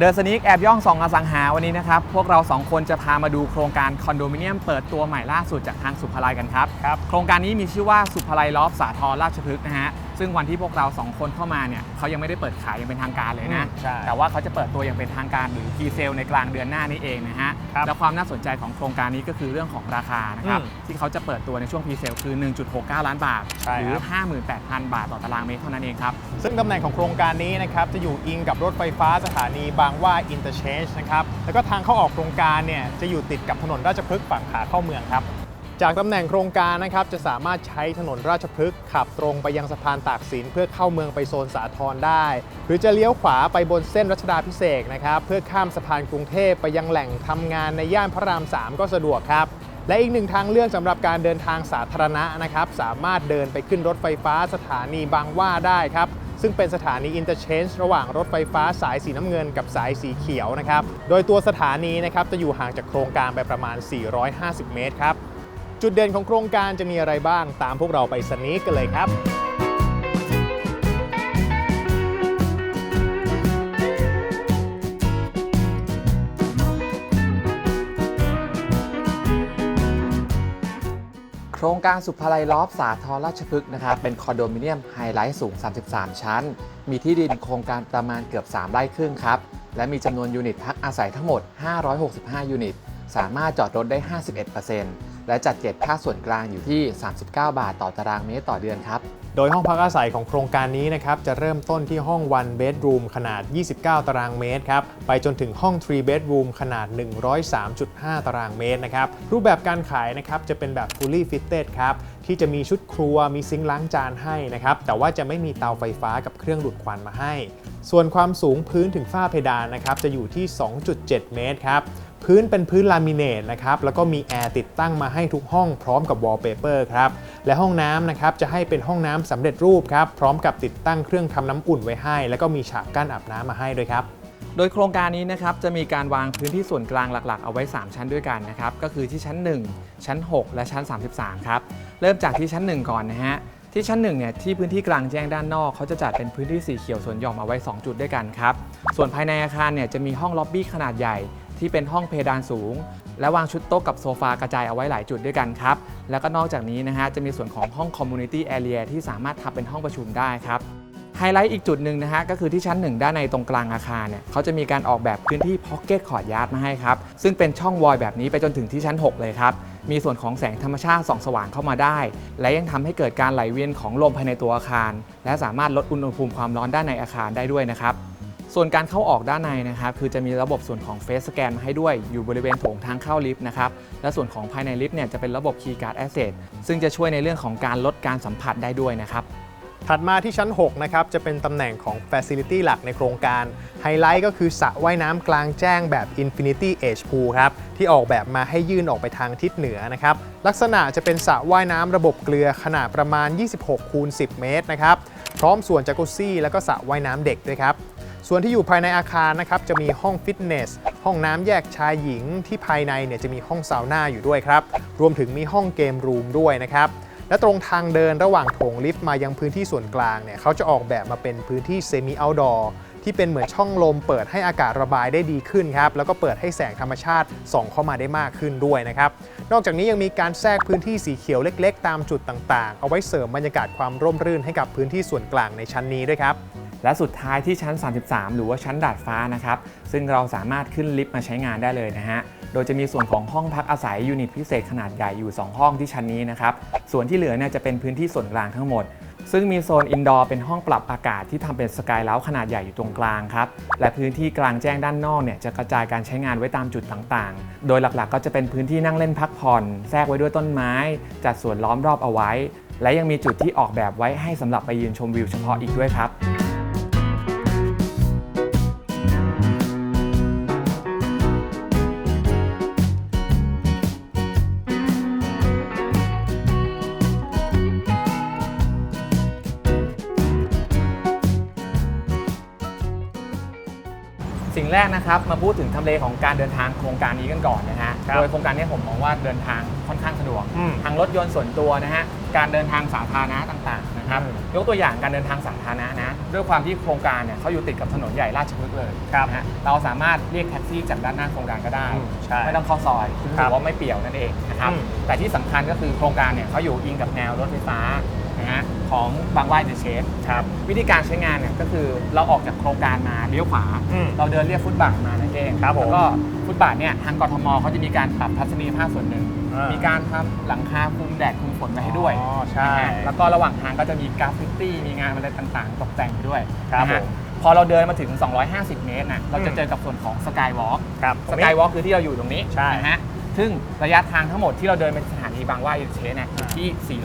เดินสนิกแอบย่องส่องอสังหาวันนี้นะครับ พวกเราสองคนจะพามาดูโครงการคอนโดมิเนียมเปิดตัวใหม่ล่าสุดจากทางสุภาลัยกันครับ ครับ โครงการนี้มีชื่อว่าสุภาลัยลอฟสาทรราชพฤกษ์นะฮะซึ่งวันที่พวกเราสองคนเข้ามาเนี่ยเขายังไม่ได้เปิดขายอย่างเป็นทางการเลยนะอืมใช่แต่ว่าเขาจะเปิดตัวอย่างเป็นทางการหรือพีเซลในกลางเดือนหน้านี้เองนะฮะ ครับและความน่าสนใจของโครงการนี้ก็คือเรื่องของราคานะครับ อืมที่เขาจะเปิดตัวในช่วงพีเซลคือ 1.69 ล้านบาท ใช่หรืคอ รับ 58,000 บาทต่อตารางเมตรเท่านั้นเองครับ ซึ่งตำแหน่งของโครงการนี้นะครับ จะอยู่อิงกับรถไฟฟ้าสถานีบางหว่าอินเตอร์เชนจ์นะครับ แล้วก็ทางเข้าออกโครงการเนี่ย จะอยู่ติดกับถนนราชพฤกษ์ฝั่งขาเข้าเมืองครับ จากตำแหน่งโครงการนะครับจะสามารถใช้ถนนราชพฤกษ์ขับตรงไปยังสะพานตากสินเพื่อเข้าเมืองไปโซนสาทรได้ หรือจะเลี้ยวขวาไปบนเส้นรัชดาพิเศษกนะครับเพื่อข้ามสะพานกรุงเทพไปยังแหล่งทำงานในย่านพระราม 3 ก็สะดวกครับและอีกหนึ่งทางเลือกสำหรับการเดินทางสาธารณะนะครับ สามารถเดินไปขึ้นรถไฟฟ้าสถานีบางหว่าได้ครับ ซึ่งเป็นสถานีอินเตอร์เชนจ์ระหว่างรถไฟฟ้าสายสีน้ำเงินกับสายสีเขียวนะครับ โดยตัวสถานีนะครับจะอยู่ห่างจากโครงการไปประมาณ 450 เมตรครับ จุดเด่นของโครงการจะมีอะไรบ้างตามพวกเราไปสนีกกันเลยครับโครงการสุภาลัยลอฟสาทรราชพฤกษ์นะครับเป็นคอนโดมิเนียมไฮไลท์สูง 33 ชั้น มีที่ดินโครงการประมาณเกือบ 3 ไร่ครึ่งครับ และมีจำนวนยูนิตพักอาศัยทั้งหมด 565 ยูนิต สามารถจอดรถได้ 51% และจัดเก็บค่าส่วนกลางอยู่ที่ 39 บาทต่อตารางเมตรต่อเดือนครับ โดยห้องพักอาศัยของโครงการนี้นะครับ จะเริ่มต้นที่ห้อง one bedroom ขนาด 29 ตารางเมตรครับ ไปจนถึงห้อง three bedroom ขนาด 103.5 ตารางเมตรนะครับ รูปแบบการขายนะครับ จะเป็นแบบ fully fitted ครับ ที่จะมีชุดครัวมีซิงค์ล้างจานให้นะครับ แต่ว่าจะไม่มีเตาไฟฟ้ากับเครื่องดูดควันมาให้ ส่วนความสูงพื้นถึงฝ้าเพดานนะครับจะอยู่ที่ 2.7 เมตรครับ พื้นเป็นพื้นลามิเนตนะครับแล้วก็มีแอร์ติดตั้งมาให้ทุกห้องพร้อมกับวอลเปเปอร์ครับและห้องน้ำนะครับจะให้เป็นห้องน้ำสำเร็จรูปครับพร้อมกับติดตั้งเครื่องทำน้ำอุ่นไว้ให้ แล้วก็มีฉากกั้นอาบน้ำมาให้ด้วยครับโดยโครงการนี้นะครับจะมีการวางพื้นที่ส่วนกลางหลัก ๆ เอาไว้ 3 ชั้นด้วยกันนะครับก็คือที่ชั้น 1 ชั้น 6 และชั้น 33 ครับเริ่มจากที่ชั้น 1 ก่อนนะฮะที่ชั้น1เนี่ยที่พื้นที่กลางแจ้งด้านนอกเขาจะจัดเป็นพื้นที่สีเขียวสวนหย่อมเอาไว้ 2 จุดด้วยกันครับส่วนภายในอาคารเนี่ยจะมีห้องล็อบบี้ขนาดใหญ่ ที่เป็นห้องเพดานสูง และวางชุดโต๊ะกับโซฟากระจายเอาไว้หลายจุดด้วยกันครับ แล้วก็นอกจากนี้นะฮะจะมีส่วนของห้อง Community Area ที่สามารถทำเป็นห้องประชุมได้ครับไฮไลท์อีกจุดหนึ่งนะฮะก็คือที่ชั้น 1 ด้านในตรงกลางอาคารเนี่ยเขาจะมีการออกแบบพื้นที่พ็อกเก็ตคอร์ดยาร์ดมาให้ครับ ซึ่งเป็นช่องวอยแบบนี้ไปจนถึงที่ชั้น 6 เลยครับ มีส่วนของแสงธรรมชาติส่องสว่างเข้ามาได้ และยังทำให้เกิดการไหลเวียนของลมภายในตัวอาคาร และสามารถลดอุณหภูมิความร้อนด้านในอาคารได้ด้วยนะครับ ส่วนการเข้าออกด้านในนะครับคือจะมีระบบส่วนของเฟสสแกนมาให้ด้วยอยู่บริเวณโถงทางเข้าลิฟต์นะครับและส่วนของภายในลิฟต์เนี่ยจะเป็นระบบ Keycard Access ซึ่งจะช่วยในเรื่องของการลดการสัมผัสได้ด้วยนะครับถัดมาที่ชั้น 6 นะครับ จะเป็นตำแหน่งของ Facility หลักในโครงการ ไฮไลท์ก็คือสระว่ายน้ำกลางแจ้งแบบ Infinity Edge Pool ครับ ที่ออกแบบมาให้ยื่นออกไปทางทิศเหนือนะครับ ลักษณะจะเป็นสระว่ายน้ำระบบเกลือขนาดประมาณ 26คูณ10 เมตรนะครับ พร้อมส่วนจักรุซี่แล้วก็สระว่ายน้ำเด็กด้วยครับ ส่วนที่อยู่ภายในอาคารนะครับจะมีห้องฟิตเนส ห้องน้ำแยกชายหญิงที่ภายในเนี่ยจะมีห้องซาวน่าอยู่ด้วยครับ รวมถึงมีห้องเกมรูมด้วยนะครับและตรงทางเดินระหว่างโถงลิฟต์มายังพื้นที่ส่วนกลางเนี่ยเขาจะออกแบบมาเป็นพื้นที่เซมิเอาท์ดอร์ที่เป็นเหมือนช่องลมเปิดให้อากาศระบายได้ดีขึ้นครับ แล้วก็เปิดให้แสงธรรมชาติส่องเข้ามาได้มากขึ้นด้วยนะครับ นอกจากนี้ยังมีการแทรกพื้นที่สีเขียวเล็ก ๆ ตามจุดต่างๆ เอาไว้เสริมบรรยากาศความร่มรื่นให้กับพื้นที่ส่วนกลางในชั้นนี้ด้วยครับ และสุดท้ายที่ชั้น 33 หรือว่าชั้นดาดฟ้านะครับ ซึ่งเราสามารถขึ้นลิฟต์มาใช้งานได้เลยนะฮะ โดยจะมีส่วนของห้องพักอาศัยยูนิตพิเศษขนาดใหญ่อยู่ 2 ห้องที่ชั้นนี้นะครับ ส่วนที่เหลือเนี่ยจะเป็นพื้นที่ส่วนกลางทั้งหมด ซึ่งมีโซนอินดอร์เป็นห้องปรับอากาศที่ทำเป็นสกายเล้าขนาดใหญ่อยู่ตรงกลางครับ และพื้นที่กลางแจ้งด้านนอกเนี่ยจะกระจายการใช้งานไว้ตามจุดต่างๆ โดยหลักๆ ก็จะเป็นพื้นที่นั่งเล่นพักผ่อน แทรกไว้ด้วยต้นไม้ จัดสวนล้อมรอบเอาไว้ และยังมีจุดที่ออกแบบไว้ให้สำหรับไปยืนชมวิวเฉพาะอีกด้วยครับ แรกนะครับมาพูดถึงทำเลของการเดินทางโครงการนี้กันก่อนนะฮะครับโดยโครงการนี้ผมมองว่าเดินทางค่อนข้างสะดวกอืมทางรถยนต์ส่วนตัวนะฮะการเดินทางสาธารณะต่างๆนะครับอืม ยกตัวอย่างการเดินทางสาธารณะนะ ด้วยความที่โครงการเนี่ยเขาอยู่ติดกับถนนใหญ่ราชพฤกษ์เลยครับนะฮะเราสามารถเรียกแท็กซี่จากด้านหน้าโครงการก็ได้ อืมใช่ไม่ต้องเข้าซอยคือครัถืบอว่าไม่เปี่ยวนั่นเองนะครับอืม แต่ที่สำคัญก็คือโครงการเนี่ยเขาอยู่อิงกับแนวรถไฟฟ้านะฮะของบางว่าเดอะเชฟครับ วิธีการใช้งานเนี่ยก็คือเราออกจากโครงการมาเลี้ยวขวา อืมเราเดินเรียบฟุตบาทมานั่นเองครับผม แล้วก็ฟุตบาทเนี่ยทางกทมเขาจะมีการปรับทัศนียภาพส่วนหนึ่ง อ่ามีมีการทำหลังคาคลุมแดดคลุมฝนไว้ให้ด้วยอ๋อใช่นะฮะแล้วก็ระหว่างทางก็จะมีกราฟฟิตี้มีงานอะไรต่างๆ ตกแต่งไปด้วยครับนะฮะผมพอเราเดินมาถึง 250 เมตรนะเราจะอืม เจอกับส่วนของสกายวอล์ก ครับ สกายวอล์กคือที่เราอยู่ตรงนี้ใช่นะฮะ ซึ่งระยะทางทั้งหมดที่เราเดินไปสถานีบางว่าอินเชนเนี่ยอยู่อ่าที่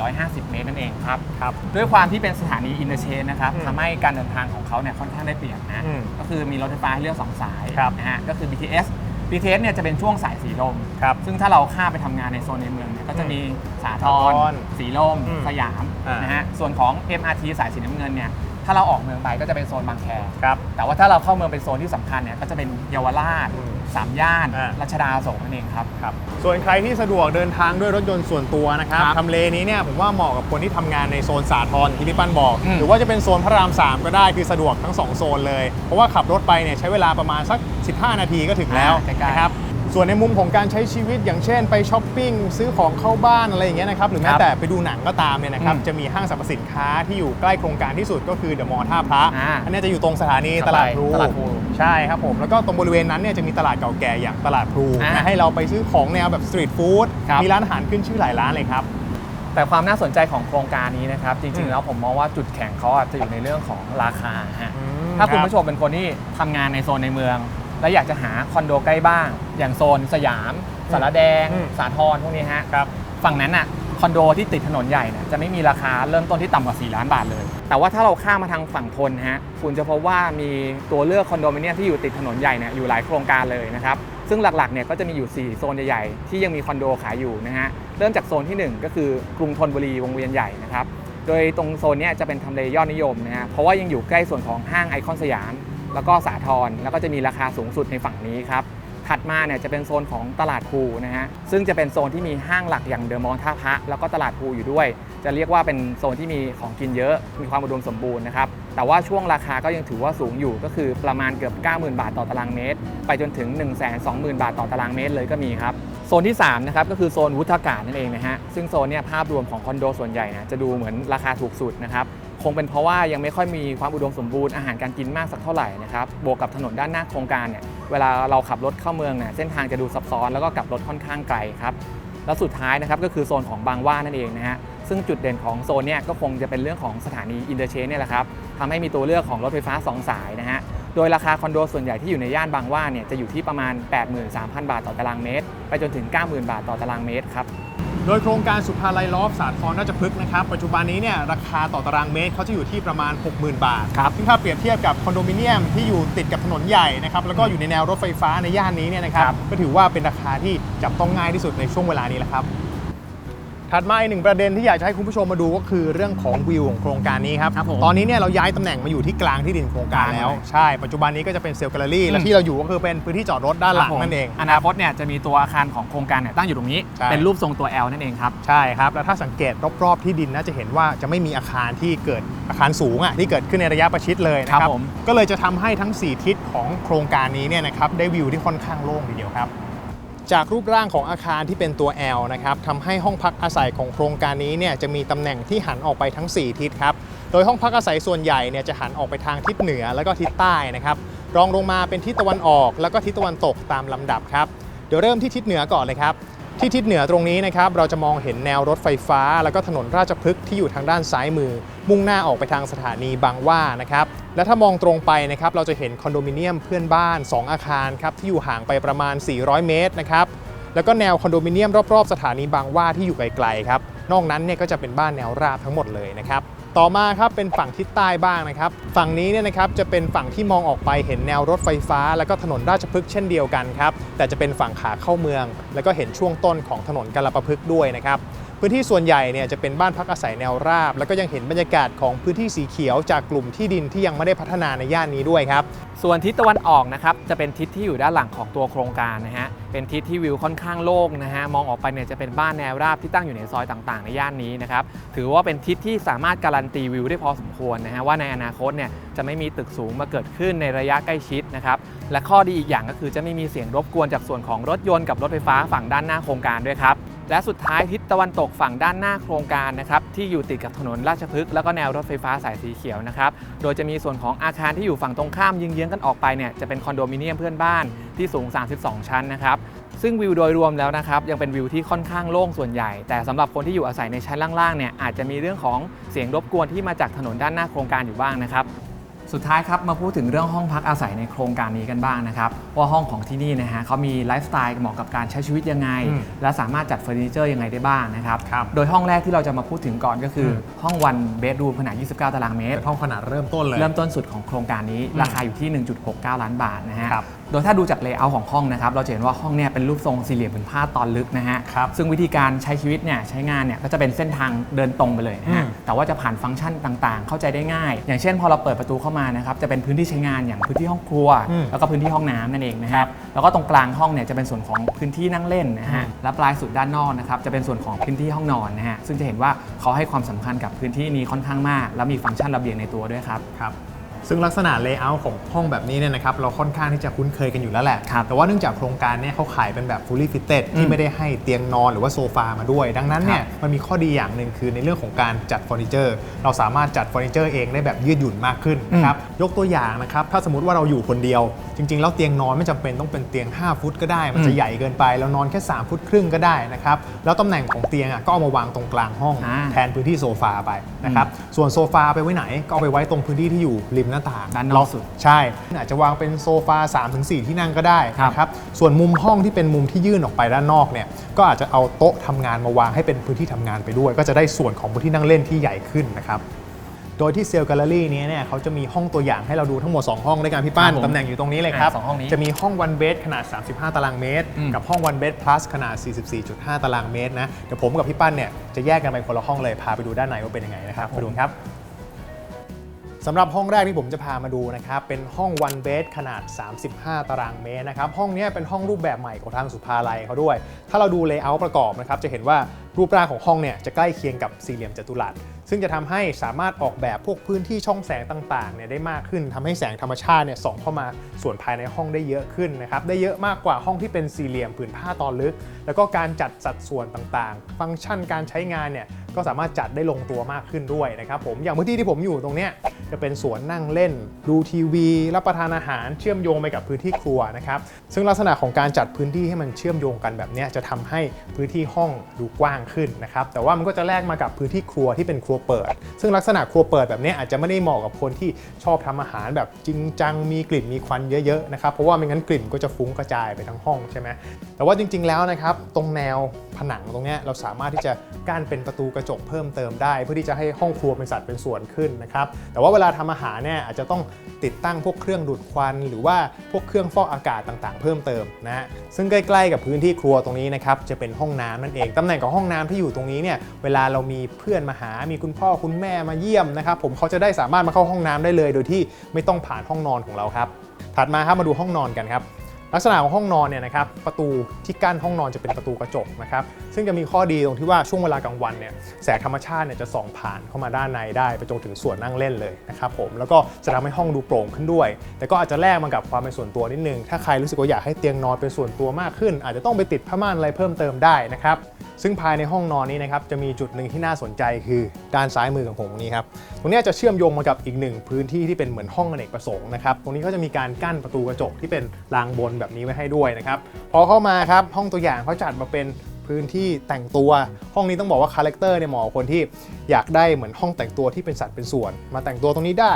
450 เมตรนั่นเองครับ ครับ ด้วยความที่เป็นสถานีอินเตอร์เชนนะครับอืมทำให้การเดินทางของเขาเนี่ยค่อนข้างได้เปรียบนะ อืมก็คือมีรถไฟฟ้าให้เลือก 2 สายครับนะฮะ ก็คือ BTS BTS เนี่ยจะเป็นช่วงสายสีลม ครับ ซึ่งถ้าเราข้ามไปทำงานในโซนในเมืองเนี่ยก็จะมีสาทสาธรรสีลม อืมสยามอ่าน นะฮะ ส่วนของ MRT สายสีน้ำเงินเนี่ยถ้าเราออกเมืองไปก็จะเป็นโซนบางแคครับ แต่ว่าถ้าเราเข้าเมืองเป็นโซนที่สำคัญเนี่ยก็จะเป็นเยาวราชอืมสามย่านอ่ารัชดาอโศกนั่นเองครับ ครับ ส่วนใครที่สะดวกเดินทางด้วยรถยนต์ส่วนตัวนะครับครับทำเลนี้เนี่ยผมว่าเหมาะกับคนที่ทำงานในโซนสาทรที่พี่ปั้นบอก อืม หรือว่าจะเป็นโซนพระราม 3 ก็ได้คือสะดวกทั้ง 2 โซนเลย เพราะว่าขับรถไปเนี่ยใช้เวลาประมาณสัก 15 นาทีก็ถึงแล้วอ่าใกล้ๆนะครับ ส่วนในมุมของการใช้ชีวิตอย่างเช่น ไปช้อปปิ้งซื้อของเข้าบ้านอะไรอย่างเงี้ยนะครับหรือแม้ครับแต่ไปดูหนังก็ตามเนี่ยนะครับอืมจะมีห้างสรรพสินค้าที่อยู่ใกล้โครงการที่สุดก็คือเดอะมอลล์ท่าพระอ่าอันเนี้ยจะอยู่ตรงสถานีครับตลาดพลูตลาดพลูใช่ครับผมแล้วก็ตรงบริเวณนั้นเนี่ยจะมีตลาดเก่าแก่อย่างตลาดพลูอ่านะให้เราไปซื้อของแนวแบบสตรีทฟู้ดครับมีร้านอาหารขึ้นชื่อหลายร้านเลยครับแต่ความน่าสนใจของโครงการนี้นะครับจอืริงมๆแล้วผมมองว่าจุดแข็งเขาอาจจะอยู่ในเรื่องของราคาฮะอืมถ้าคุณรับผู้ชมเป็นคนที่ทำงานในโซนในเมือง และอยากจะหาคอนโดใกล้บ้านอย่างโซนสยาม สารแดง อืม สาทรพวกนี้ฮะ ครับ ฝั่งนั้นน่ะคอนโดที่ติดถนนใหญ่เนี่ยจะไม่มีราคาเริ่มต้นที่ต่ำกว่า 4 ล้านบาทเลย แต่ว่าถ้าเราข้ามมาทางฝั่งทนฮะคุณจะพบว่ามีตัวเลือกคอนโดมิเนียมที่อยู่ติดถนนใหญ่เนี่ยอยู่หลายโครงการเลยนะครับซึ่งหลักๆเนี่ยก็จะมีอยู่ 4 โซนใหญ่ๆ ที่ยังมีคอนโดขายอยู่นะฮะเริ่มจากโซนทีหนึ่1 ก็คือกรุงธนบุรีวงเวียนใหญ่นะครับโดยตรงโซนเนี้ยจะเป็นทำเลยอดนิยมนะฮะเพราะว่ายังอยู่ใกล้ส่วนของห้างไอคอนสยาม แล้วก็สาทรแล้วก็จะมีราคาสูงสุดในฝั่งนี้ครับถัดมาเนี่ยจะเป็นโซนของตลาดภูนะฮะซึ่งจะเป็นโซนที่มีห้างหลักอย่างเดอะมอลล์ท่าพระแล้วก็ตลาดภูอยู่ด้วย จะเรียกว่าเป็นโซนที่มีของกินเยอะ มีความอุดมสมบูรณ์นะครับแต่ว่าช่วงราคาก็ยังถือว่าสูงอยู่ก็คือประมาณเกือบ 90,000 บาทต่อตารางเมตร ไปจนถึง 120,000 บาทต่อตารางเมตรเลยก็มีครับโซนที่3นะครับก็คือโซนวุฒากาศนั่นเองนะฮะซึ่งโซนเนี่ยภาพรวมของคอนโดส่วนใหญ่นี่ยจะดูเหมือนราคาถูกสุดนะครับ คงเป็นเพราะว่ายังไม่ค่อยมีความอุดมสมบูรณ์อาหารการกินมากสักเท่าไหร่นะครับบวกกับถนนด้านหน้าโครงการเนี่ยเวลาเราขับรถเข้าเมืองเนี่ยเส้นทางจะดูซับซ้อนแล้วก็กลับรถค่อนข้างไกลครับแล้วสุดท้ายนะครับก็คือโซนของบางว่านั่นเองนะฮะซึ่งจุดเด่นของโซนเนี่ยก็คงจะเป็นเรื่องของสถานีอินเตอร์เชนเนี่ยแหละครับทำให้มีตัวเลือกของรถไฟฟ้า 2 สายนะฮะโดยราคาคอนโดส่วนใหญ่ที่อยู่ในย่านบางว่าเนี่ยจะอยู่ที่ประมาณ 83,000 บาทต่อตารางเมตร ไปจนถึง 90,000 บาทต่อตารางเมตรครับ โดยโครงการสุภาลัยลอฟสาทรราชพฤกษ์นะครับ ปัจจุบันนี้เนี่ยราคาต่อตารางเมตรเขาจะอยู่ที่ประมาณ 60,000 บาทครับซึ่งถ้าเปรียบเทียบกับคอนโดมิเนียมที่อยู่ติดกับถนนใหญ่นะครับแล้วก็อยู่ในแนวรถไฟฟ้าในย่านนี้เนี่ยนะครับครับก็ถือว่าเป็นราคาที่จับต้องง่ายที่สุดในช่วงเวลานี้แหละครับ ถัดมาอีกหนึ่งประเด็นที่อยากจะให้คุณผู้ชมมาดูก็คือเรื่องของวิวของโครงการนี้ครับ ครับผมตอนนี้เนี่ยเราย้ายตำแหน่งมาอยู่ที่กลางที่ดินโครงการแล้ว ใช่ ปัจจุบันนี้ก็จะเป็นเซลล์แกลเลอรี่ และอืมที่เราอยู่ก็คือเป็นพื้นที่จอดรถด้านหลังนั่นเองอนาคตเนี่ยจะมีตัวอาคารของโครงการเนี่ยตั้งอยู่ตรงนี้ ใช่ เป็นรูปทรงตัว L นั่นเองครับ ใช่ครับ แล้วถ้าสังเกตรอบๆที่ดินน่าจะเห็นว่าจะไม่มีอาคารที่เกิดอาคารสูงอะที่เกิดขึ้นในระยะประชิดเลยนะคครัรับบผม ก็เลยจะทำให้ทั้ง 4 ทิศของโครงการนี้เนี่ยนะครับได้วิวที่ค่อนข้างโล่งทีเดียวครับ จากรูปร่างของอาคารที่เป็นตัว L นะครับทำให้ห้องพักอาศัยของโครงการนี้เนี่ยจะมีตำแหน่งที่หันออกไปทั้ง 4 ทิศครับ โดยห้องพักอาศัยส่วนใหญ่เนี่ยจะหันออกไปทางทิศเหนือแล้วก็ทิศใต้นะครับ รองลงมาเป็นทิศตะวันออก แล้วก็ทิศตะวันตกตามลำดับครับ เดี๋ยวเริ่มที่ทิศเหนือก่อนเลยครับ ที่ทิศเหนือตรงนี้นะครับเราจะมองเห็นแนวรถไฟฟ้า แล้วก็ถนนราชพฤกษ์ที่อยู่ทางด้านซ้ายมือ มุ่งหน้าออกไปทางสถานีบางหว่านะครับและถ้ามองตรงไปนะครับเราจะเห็นคอนโดมิเนียมเพื่อนบ้าน 2 อาคารครับที่อยู่ห่างไปประมาณ 400 เมตรนะครับแล้วก็แนวคอนโดมิเนียมรอบๆ สถานีบางหว่าที่อยู่ไกลๆครับนอกนั้นเนี่ยก็จะเป็นบ้านแนวราบทั้งหมดเลยนะครับต่อมาครับเป็นฝั่งทิศใต้บ้างนะครับ ฝั่งนี้เนี่ยนะครับจะเป็นฝั่งที่มองออกไปเห็นแนวรถไฟฟ้า แล้วก็ถนนราชพฤกษ์เช่นเดียวกันครับแต่จะเป็นฝั่งขาเข้าเมือง แล้วก็เห็นช่วงต้นของถนนกาลประพฤกษ์ด้วยนะครับ พื้นที่ส่วนใหญ่เนี่ยจะเป็นบ้านพักอาศัยแนวราบ แล้วก็ยังเห็นบรรยากาศของพื้นที่สีเขียวจากกลุ่มที่ดินที่ยังไม่ได้พัฒนาในย่านนี้ด้วยครับ ส่วนทิศตะวันออกนะครับจะเป็นทิศที่อยู่ด้านหลังของตัวโครงการนะฮะเป็นทิศที่วิวค่อนข้างโล่งนะฮะมองออกไปเนี่ยจะเป็นบ้านแนวราบที่ตั้งอยู่ในซอยต่างๆ ในย่านนี้นะครับถือว่าเป็นทิศที่สามารถการันตีวิวได้พอสมควรนะฮะว่าในอนาคตเนี่ยจะไม่มีตึกสูงมาเกิดขึ้นในระยะใกล้ชิดนะครับและข้อดีอีกอย่างก็คือจะไม่มีเสียงรบกวนจากส่วนของรถยนต์กับรถไฟฟ้าฝั่งด้านหน้าโครงการด้วยครับ และสุดท้ายทิศตะวันตกฝั่งด้านหน้าโครงการนะครับที่อยู่ติดกับถนนราชพฤกษ์แล้วก็แนวรถไฟฟ้าสายสีเขียวนะครับโดยจะมีส่วนของอาคารที่อยู่ฝั่งตรงข้ามยิงเยื้องกันออกไปเนี่ยจะเป็นคอนโดมิเนียมเพื่อนบ้านที่สูง 32 ชั้นนะครับซึ่งวิวโดยรวมแล้วนะครับยังเป็นวิวที่ค่อนข้างโล่งส่วนใหญ่ แต่สำหรับคนที่อยู่อาศัยในชั้นล่างๆเนี่ยอาจจะมีเรื่องของเสียงรบกวนที่มาจากถนนด้านหน้าโครงการอยู่บ้างนะครับ สุดท้ายครับมาพูดถึงเรื่องห้องพักอาศัยในโครงการนี้กันบ้างนะครับว่าห้องของที่นี่นะฮะเขามีไลฟ์สไตล์เหมาะกับการใช้ชีวิตยังไงอืมและสามารถจัดเฟอร์นิเจอร์ยังไงได้บ้างนะครับครับโดยห้องแรกที่เราจะมาพูดถึงก่อนก็คืออมห้องวันเบดรูมขนาด 29 ตารางเมตร เป็นห้องขนาดเริ่มต้นเลย เริ่มต้นสุดของโครงการนี้อืมราคาอยู่ที่ 1.69 ล้านบาทนะฮะครับ โดยถ้าดูจากเลเยอร์ของห้องนะครับ เราจะเห็นว่าห้องเนี่ยเป็นรูปทรงสี่เหลี่ยมผืนผ้าตอนลึกนะฮะ ครับซึ่งวิธีการใช้ชีวิตเนี่ยใช้งานเนี่ยก็จะเป็นเส้นทางเดินตรงไปเลยนะฮะ อืม แต่ว่าจะผ่านฟังก์ชันต่างๆ เข้าใจได้ง่าย อย่างเช่น พอเราเปิดประตูเข้ามานะครับ จะเป็นพื้นที่ใช้งานอย่างพื้นที่ห้องครัว อืมแล้วก็พื้นที่ห้องน้ำนั่นเองนะครับ แล้วก็ตรงกลางห้องเนี่ยจะเป็นส่วนของพื้นที่นั่งเล่นนะฮะอืมและปลายสุดด้านนอกนะครับจะเป็นส่วนของพื้นที่ห้องนอนนะฮะ ซึ่งจะเห็นว่าเขาให้ความสำคัญกับพื้นที่นี้ค่อนข้างมาก แล้วมีฟังก์ชันระเบียงในตัวด้วยครับ ครับ ซึ่งลักษณะเลเยอร์ของห้องแบบนี้เนี่ยนะครับเราค่อนข้างที่จะคุ้นเคยกันอยู่แล้วแหละครับแต่ว่าเนื่องจากโครงการเนี่ยเขาขายเป็นแบบ fully fitted อืที่มไม่ได้ให้เตียงนอนหรือว่าโซฟามาด้วย ดังนั้นเนี่ยครับมันมีข้อดีอย่างหนึ่งคือในเรื่องของการจัดเฟอร์นิเจอร์ เราสามารถจัดเฟอร์นิเจอร์เองได้แบบยืดหยุ่นมากขึ้นนะครับยกตัวอย่างนะครับถ้าสมมติว่าเราอยู่คนเดียว จริง ๆ แล้วเตียงนอนไม่จำเป็นต้องเป็นเตียง 5 ฟุตก็ได้ มันจะอืมใหญ่เกินไปเรานอนแค่ 3 ฟุตครึ่งก็ได้นะครับแล้วตำแหน่งของเตียงอะก็เอามาวางตรงกลางห้องอ่าแทนพื้นที่โซฟาไปนะครับส่วนโซฟาไปไว้ไหนก็เอาไปไว้ตรงพื้นที่ที่อยู่ริมหน้าต่างด้านนอกสุดใช่ อาจจะวางเป็นโซฟา3-4ที่นั่งก็ได้ครับนะครับส่วนมุมห้องที่เป็นมุมที่ยื่นออกไปด้านนอกเนี่ยก็อาจจะเอาโต๊ะทำงานมาวางให้เป็นพื้นที่ทำงานไปด้วย ก็จะได้ส่วนของพื้นที่นั่งเล่นที่ใหญ่ขึ้นนะครับโดยที่เซลล์แกลเลอรี่นี้เนี่ยเขาจะมีห้องตัวอย่างให้เราดูทั้งหมด 2 ห้องด้วยกันพี่ป้านครับผมตำแหน่งอยู่ตรงนี้เลยครับอ่าสองห้องนี้จะมีห้องวันเบดขนาด 35 ตารางเมตรอืมกับห้องวันเบด plus ขนาด 44.5 ตารางเมตรนะเดี๋ยวผมกับพี่ปั้นเนี่ยจะแยกกันไปคนละห้องเลยพาไปดูด้านในว่าเป็นยังไงนะครับไปดูกันครับ สำหรับห้องแรกที่ผมจะพามาดูนะครับ เป็นห้อง one bed ขนาด 35 ตารางเมตรนะครับ ห้องนี้เป็นห้องรูปแบบใหม่ของทางสุภาลัยเขาด้วย ถ้าเราดูเลเยอร์ประกอบนะครับ จะเห็นว่ารูปร่างของห้องเนี่ยจะใกล้เคียงกับสี่เหลี่ยมจัตุรัส ซึ่งจะทำให้สามารถออกแบบพวกพื้นที่ช่องแสงต่างๆเนี่ยได้มากขึ้นทำให้แสงธรรมชาติเนี่ยส่องเข้ามาส่วนภายในห้องได้เยอะขึ้นนะครับ ได้เยอะมากกว่าห้องที่เป็นสี่เหลี่ยมผืนผ้าตอนลึกแล้วก็การจัดสัดส่วนต่างๆ ฟังก์ชันการใช้งานเนี่ยก็สามารถจัดได้ลงตัวมากขึ้นด้วยนะครับผมอย่างพื้นที่ที่ผมอยู่ตรงเนี้ยจะเป็นสวนนั่งเล่น ดูทีวี รับประทานอาหารเชื่อมโยงไปกับพื้นที่ครัวนะครับซึ่งลักษณะของการจัดพื้นที่ให้มันเชื่อมโยงกันแบบเนี้ยจะทำให้พื้นที่ห้องดูกว้างขึ้นนะครับแต่ว่ามันก็จะแลกมากับพื้นที่ครัวที่เป็นครัวเปิด ซึ่งลักษณะครัวเปิดแบบเนี้ยอาจจะไม่ได้เหมาะกับคนที่ชอบทำอาหารแบบจริงจังมีกลิ่นมีควันเยอะๆนะครับเพราะว่าไม่งั้นกลิ่นก็จะฟุ้งกระจายไปทั้งห้องใช่ไหมแต่ว่าจริง ๆแล้วนะครับตรงแนวผนังตรงนี้เราสามารถที่จะกั้นเป็นประตูกระจกเพิ่มเติมได้ เพื่อที่จะให้ห้องครัวเป็นสัดเป็นส่วนขึ้นนะครับแต่ว่าเวลาทำอาหารเนี่ยอาจจะต้องติดตั้งพวกเครื่องดูดควัน หรือว่าพวกเครื่องฟอกอากาศต่างๆ เพิ่มเติมนะฮะซึ่งใกล้ๆกับพื้นที่ครัวตรงนี้นะครับจะเป็นห้องน้ำนั่นเองตำแหน่งของห้องน้ำที่อยู่ตรงนี้เนี่ยเวลาเรามีเพื่อนมาหา มีคุณพ่อคุณแม่มาเยี่ยมนะครับผมเขาจะได้สามารถมาเข้าห้องน้ำได้เลย โดยที่ไม่ต้องผ่านห้องนอนของเราครับถัดมาครับมาดูห้องนอนกันครับ ลักษณะของห้องนอนเนี่ยนะครับประตูที่กั้นห้องนอนจะเป็นประตูกระจกนะครับซึ่งจะมีข้อดีตรงที่ว่าช่วงเวลากลางวันเนี่ยแสงธรรมชาติเนี่ยจะส่องผ่านเข้ามาด้านในได้ไปจนถึงส่วนนั่งเล่นเลยนะครับผมแล้วก็จะทำให้ห้องดูโปร่งขึ้นด้วย แต่ก็อาจจะแลกมากับความเป็นส่วนตัวนิดนึง ถ้าใครรู้สึกว่าอยากให้เตียงนอนเป็นส่วนตัวมากขึ้น อาจจะต้องไปติดผ้าม่านอะไรเพิ่มเติมได้นะครับซึ่งภายในห้องนอนนี้นะครับจะมีจุดหนึ่งที่น่าสนใจคือด้านซ้ายมือของผมตรงนี้ครับตรงนี้จะเชื่อมโยงมากับอีกหนึ่งพื้นที่ที่เป็นเหมือนห้องอเนกประสงค์นะครับตรงนี้ก็จะมีการกั้นประตูกระจกที่เป็นรางบนแบบนี้ไว้ให้ด้วยนะครับ พอเข้ามาครับห้องตัวอย่างเขาจัดมาเป็นพื้นที่แต่งตัว ห้องนี้ต้องบอกว่าคาแรคเตอร์เนี่ยเหมาะกับคนที่อยากได้เหมือนห้องแต่งตัวที่เป็นสัดเป็นส่วน มาแต่งตัวตรงนี้ได้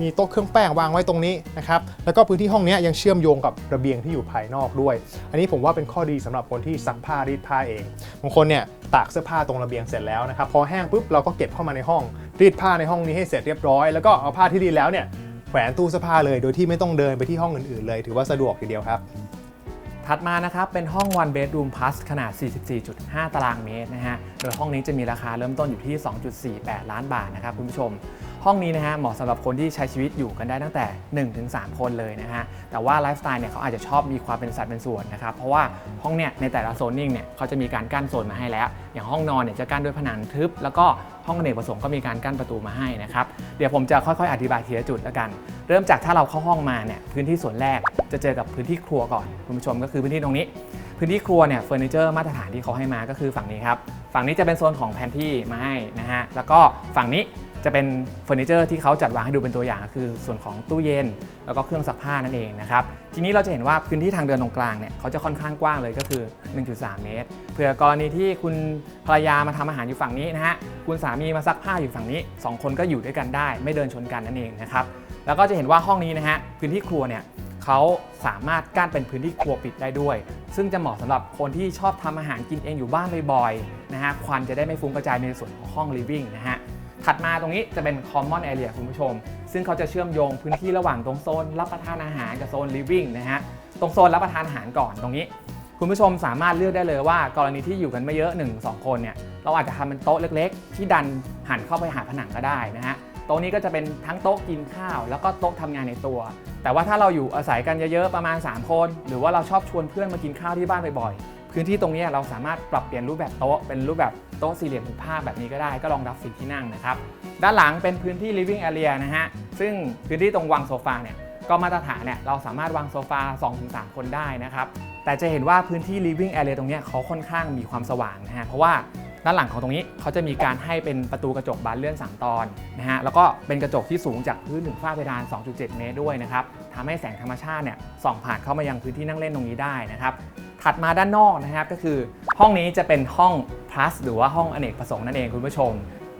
มีโต๊ะเครื่องแป้งวางไว้ตรงนี้นะครับแล้วก็พื้นที่ห้องนี้ยังเชื่อมโยงกับระเบียงที่อยู่ภายนอกด้วย อันนี้ผมว่าเป็นข้อดีสำหรับคนที่ซักผ้ารีดผ้าเองบางคนเนี่ยตากเสื้อผ้าตรงระเบียงเสร็จแล้วนะครับพอแห้งปุ๊บเราก็เก็บเข้ามาในห้อง รีดผ้าในห้องนี้ให้เสร็จเรียบร้อยแล้วก็เอาผ้าที่รีดแล้วเนี่ย แขวนตู้เสื้อผ้าเลย โดยที่ไม่ต้องเดินไปที่ห้องอื่นๆเลย ถือว่าสะดวกทีเดียวครับ ถัดมานะครับ เป็นห้อง one bedroom plus ขนาด 44.5 ตารางเมตรนะฮะ โดยห้องนี้จะมีราคาเริ่มต้นอยู่ที่ 2.48 ล้านบาทนะครับคุณผู้ชม ห้องนี้นะฮะเหมาะสำหรับคนที่ใช้ชีวิตอยู่กันได้ตั้งแต่ 1-3 คนเลยนะฮะ แต่ว่าไลฟ์สไตล์เนี่ยเขาอาจจะชอบมีความเป็นสัดเป็นส่วนนะครับ เพราะว่าห้องเนี่ยในแต่ละโซนนิ่งเนี่ยเขาจะมีการกั้นโซนมาให้แล้ว อย่างห้องนอนเนี่ยจะกั้นด้วยผนังทึบ แล้วก็ ห้องอเนกประสงค์ก็มีการกั้นประตูมาให้นะครับ เดี๋ยวผมจะค่อยๆ อธิบายทีละจุดแล้วกัน เริ่มจากถ้าเราเข้าห้องมาเนี่ยพื้นที่ส่วนแรกจะเจอกับพื้นที่ครัวก่อนคุณผู้ชมก็คือพื้นที่ตรงนี้ พื้นที่ครัวเนี่ยเฟอร์นิเจอร์มาตรฐานที่เขาให้มาก็คือฝั่งนี้ครับฝั่งนี้จะเป็นโซนของแพนที่มาให้นะฮะแล้วก็ฝั่งนี้ จะเป็นเฟอร์นิเจอร์ที่เขาจัดวางให้ดูเป็นตัวอย่างก็คือส่วนของตู้เย็น แล้วก็เครื่องซักผ้านั่นเองนะครับทีนี้เราจะเห็นว่าพื้นที่ทางเดินตรงกลางเนี่ยเขาจะค่อนข้างกว้างเลยก็คือ 1.3 เมตร เผื่อกรณีที่คุณภรรยามาทำอาหารอยู่ฝั่งนี้นะฮะคุณสามีมาซักผ้าอยู่ฝั่งนี้สองคนก็อยู่ด้วยกันได้ ไม่เดินชนกันนั่นเองนะครับแล้วก็จะเห็นว่าห้องนี้นะฮะพื้นที่ครัวเนี่ยเขาสามารถกั้นเป็นพื้นที่ครัวปิดได้ด้วย ซึ่งจะเหมาะสำหรับคนที่ชอบทำอาหารกินเองอยู่บ้านบ่อยๆนะฮะควันจะได้ไม่ฟุ้งกระจายในส่วนของห้อง living นะฮะ ถัดมาตรงนี้จะเป็น common area คุณผู้ชม ซึ่งเขาจะเชื่อมโยงพื้นที่ระหว่างตรงโซนรับประทานอาหารกับโซน living นะฮะ ตรงโซนรับประทานอาหารก่อนตรงนี้ คุณผู้ชมสามารถเลือกได้เลยว่า กรณีที่อยู่กันไม่เยอะ 1 2 คนเนี่ย เราอาจจะทำเป็นโต๊ะเล็ก ๆ ที่ดันหันเข้าไปหาผนังก็ได้นะฮะ โต๊ะนี้ก็จะเป็นทั้งโต๊ะกินข้าว แล้วก็โต๊ะทำงานในตัว แต่ว่าถ้าเราอยู่อาศัยกันเยอะๆประมาณ 3 คน หรือว่าเราชอบชวนเพื่อนมากินข้าวที่บ้านบ่อยๆ พื้นที่ตรงนี้เราสามารถปรับเปลี่ยนรูปแบบโต๊ะเป็นรูปแบบโต๊ะสี่เหลี่ยมผืนผ้าแบบนี้ก็ได้ก็รองรับสี่ที่นั่งนะครับ ด้านหลังเป็นพื้นที่ living area นะฮะซึ่งพื้นที่ตรงวางโซฟาเนี่ยก็มาตรฐานเนี่ยเราสามารถวางโซฟา 2-3 คนได้นะครับ แต่จะเห็นว่าพื้นที่ living area ตรงนี้เขาค่อนข้างมีความสว่างนะฮะเพราะว่าด้านหลังของตรงนี้เขาจะมีการให้เป็นประตูกระจกบานเลื่อน 3 ตอนนะฮะแล้วก็เป็นกระจกที่สูงจากพื้นถึงฝ้าเพดาน 2.7 เมตรด้วยนะครับ ทำให้แสงธรรมชาติเนี่ยส่องผ่านเข้ามายังพื้นที่นั่งเล่นตรงนี้ได้นะครับ ถัดมาด้านนอกนะครับก็คือห้องนี้จะเป็นห้อง plus หรือว่าห้องอเนกประสงค์นั่นเองคุณผู้ชม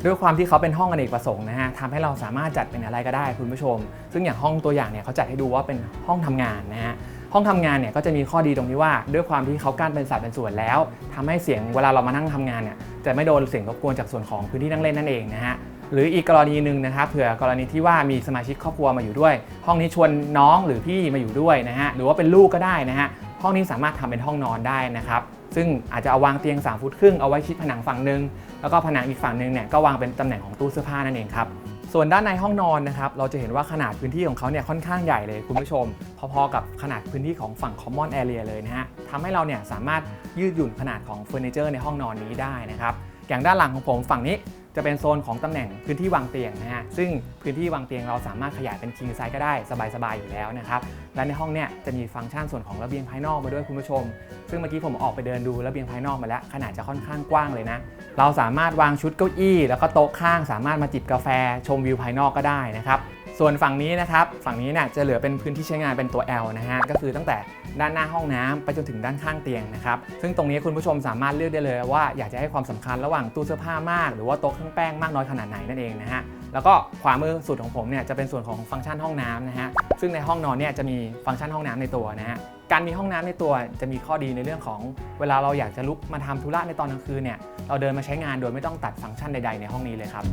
ด้วยความที่เขาเป็นห้องอเนกประสงค์นะฮะทำให้เราสามารถจัดเป็นอะไรก็ได้คุณผู้ชม ซึ่งอย่างห้องตัวอย่างเนี่ยเขาจัดให้ดูว่าเป็นห้องทำงานนะฮะห้องทำงานเนี่ยก็จะมีข้อดีตรงที่ว่า ด้วยความที่เขากั้นเป็นสัดเป็นส่วนแล้วทำให้เสียงเวลาเรามานั่งทำงานเนี่ยจะไม่โดนเสียงรบกวนจากส่วนของพื้นที่นั่งเล่นนั่นเองนะฮะ หรืออีกกรณีหนึ่งนะครับเผื่อกรณีที่ว่ามีสมาชิกครอบครัวมาอยู่ด้วย ห้องนี้ชวนน้องหรือพี่มาอยู่ด้วยนะฮะหรือว่าเป็นลูกก็ได้นะฮะห้องนี้สามารถทำเป็นห้องนอนได้นะครับซึ่งอาจจะเอาวางเตียง 3 ฟุตครึ่งเอาไว้ชิดผนังฝั่งหนึ่งแล้วก็ผนังอีกฝั่งหนึ่งเนี่ยก็วางเป็นตำแหน่งของตู้เสื้อผ้านั่นเองครับส่วนด้านในห้องนอนนะครับเราจะเห็นว่าขนาดพื้นที่ของเขาเนี่ยค่อนข้างใหญ่เลยคุณผู้ชม พอๆกับขนาดพื้นที่ของฝั่ง common area เลยนะฮะทำให้เราเนี่ยสามารถยืดหยุ่นขนาดของเฟอร์นิเจอร์ในห้องนอนนี้ได้นะครับอย่างด้านหลังของผมฝั่งนี้ จะเป็นโซนของตำแหน่งพื้นที่วางเตียงนะฮะซึ่งพื้นที่วางเตียงเราสามารถขยายเป็นคิงไซส์ก็ได้สบายๆอยู่แล้วนะครับและในห้องเนี่ยจะมีฟังก์ชันส่วนของระเบียงภายนอกมาด้วยคุณผู้ชม ซึ่งเมื่อกี้ผมออกไปเดินดูระเบียงภายนอกมาแล้วขนาดจะค่อนข้างกว้างเลยนะเราสามารถวางชุดเก้าอี้ แล้วก็โต๊ะข้างสามารถมาจิบกาแฟ ชมวิวภายนอกก็ได้นะครับ ส่วนฝั่งนี้นะครับฝั่งนี้เนี่ยจะเหลือเป็นพื้นที่ใช้งานเป็นตัว L นะฮะก็คือตั้งแต่ด้านหน้าห้องน้ำไปจนถึงด้านข้างเตียงนะครับซึ่งตรงนี้คุณผู้ชมสามารถเลือกได้เลยว่าอยากจะให้ความสำคัญระหว่างตู้เสื้อผ้ามาก หรือว่าโต๊ะเครื่องแป้งมากน้อยขนาดไหนนั่นเองนะฮะแล้วก็ขวามือสุดของผมเนี่ยจะเป็นส่วนของฟังก์ชันห้องน้ำนะฮะซึ่งในห้องนอนเนี่ยจะมีฟังก์ชันห้องน้ำในตัวนะฮะการมีห้องน้ำในตัวจะมีข้อดีในเรื่องของเวลาเราอยากจะลุกมาทำธุระในตอนกลางคืนเนี่ยเราเดินมาใช้งานโดยไม่ต้องตัดฟังก์ชันใด ๆ ในห้องนี้เลยครับ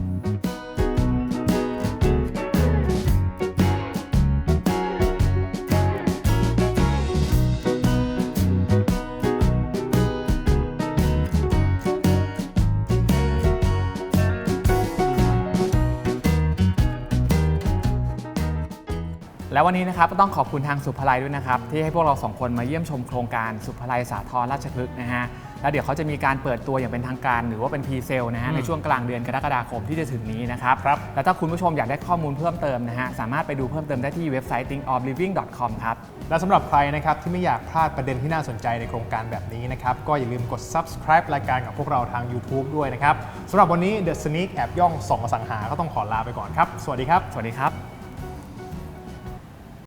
แล้ววันนี้นะครับก็ต้องขอบคุณทางสุภาลัยด้วยนะครับ ที่ให้พวกเราสองคนมาเยี่ยมชมโครงการสุภาลัยสาทรราชพฤกษ์นะฮะแล้วเดี๋ยวเขาจะมีการเปิดตัวอย่างเป็นทางการ หรือว่าเป็นพรีเซลนะฮะอืมในช่วงกลางเดือนกรกฎาคมที่จะถึงนี้นะครับครับแล้วถ้าคุณผู้ชมอยากได้ข้อมูลเพิ่มเติมนะฮะสามารถไปดูเพิ่มเติมได้ที่เว็บไซต์ thinkofliving.com ครับและสำหรับใครนะครับที่ไม่อยากพลาดประเด็นที่น่าสนใจในโครงการแบบนี้นะครับก็อย่าลืมกด subscribe รายการของพวกเราทาง YouTube ด้วยนะครับสำหรับวันนี้ The Sneak แอบย่องส่องอสังหาก็ต้องขอลาไปก่อนครับสวัสดีครับ สวัสดีครับ